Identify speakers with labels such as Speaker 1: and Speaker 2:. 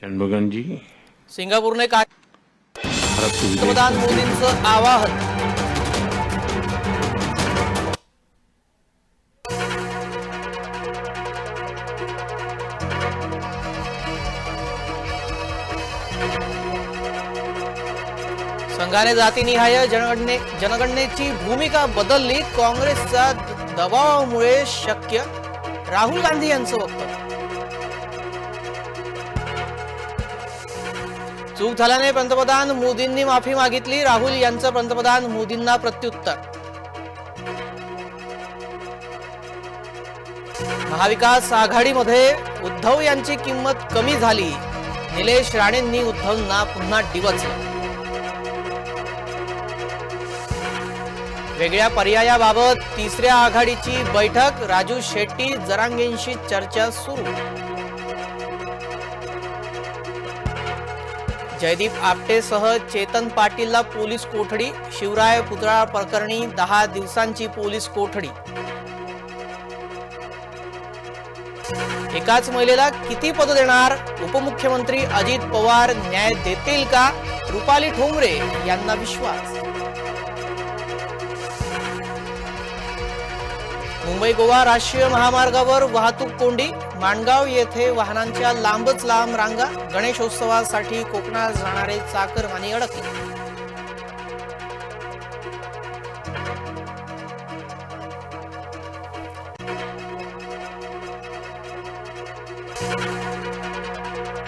Speaker 1: षणमुगन जी.
Speaker 2: सिंगापूरने काय पंतप्रधान मोदींचं आवाहन. संघाने जातीनिहाय जनगणने जनगणनेची भूमिका बदलली. काँग्रेसचा द- दबावामुळे शक्य. राहुल गांधी यांचं वक्तव्य. चूक झाल्याने पंतप्रधान मोदींनी माफी मागितली. राहुल यांचं पंतप्रधान मोदींना प्रत्युत्तर. महाविकास आघाडीमध्ये उद्धव यांची किंमत कमी झाली. निलेश राणेंनी उद्धवना पुन्हा डिवचलं. वेगळ्या पर्यायाबाबत तिसऱ्या आघाडीची बैठक. राजू शेट्टी जरांगेंशी चर्चा सुरू. जयदीप आपटेसह चेतन पाटीलला पोलीस कोठडी शिवराय पुतळा प्रकरणी दहा दिवसांची पोलीस कोठडी. एकाच महिलेला किती पद देणार? उपमुख्यमंत्री अजित पवार न्याय देतील का? रुपाली ठोंबरे यांना विश्वास. मुंबई गोवा राष्ट्रीय महामार्गावर वाहतूक कोंडी माणगाव येथे वाहनांच्या लांबच लांब रांगा गणेशोत्सवासाठी कोकणात जाणारे चाकरमानी अडकले.